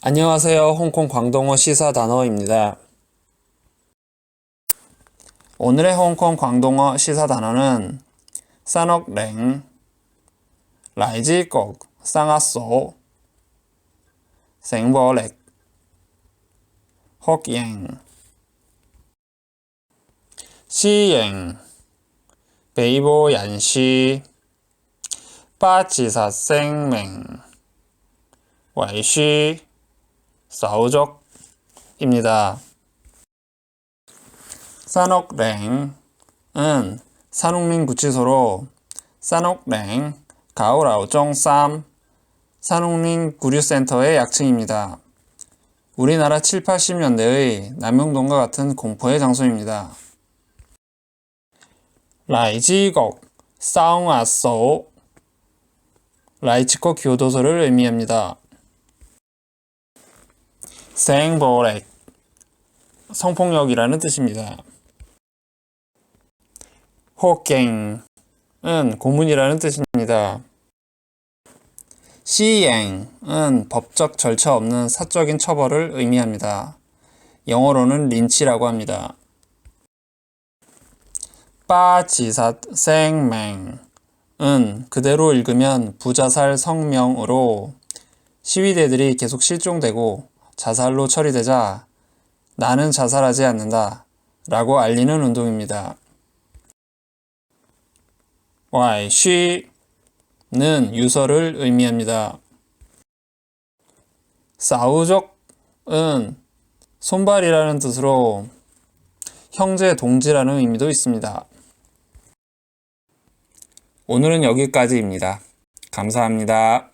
안녕하세요. 홍콩 광동어 시사 단어입니다. 오늘의 홍콩 광동어 시사 단어는 산옥랭, 라이지곡, 쌍아소, 생보렉, 혹행, 시행, 베이보 얀시, 빠지사 생맹, 와이시, 사우족입니다. 산옥랭은 산옥민 구치소로 산옥랭 가오라오종쌈 산옥민 구류센터의 약칭입니다. 우리나라 7, 80년대의 남영동과 같은 공포의 장소입니다. 라이지곡 싸웅아소 라이치코 교도소를 의미합니다. 생보렉 성폭력이라는 뜻입니다. 호갱은 고문이라는 뜻입니다. 시행은 법적 절차 없는 사적인 처벌을 의미합니다. 영어로는 린치라고 합니다. 빠지삿 생맹은 그대로 읽으면 부자살 성명으로 시위대들이 계속 실종되고 자살로 처리되자 나는 자살하지 않는다 라고 알리는 운동입니다. Y, she는 유서를 의미합니다. 사우족은 손발이라는 뜻으로 형제 동지라는 의미도 있습니다. 오늘은 여기까지입니다. 감사합니다.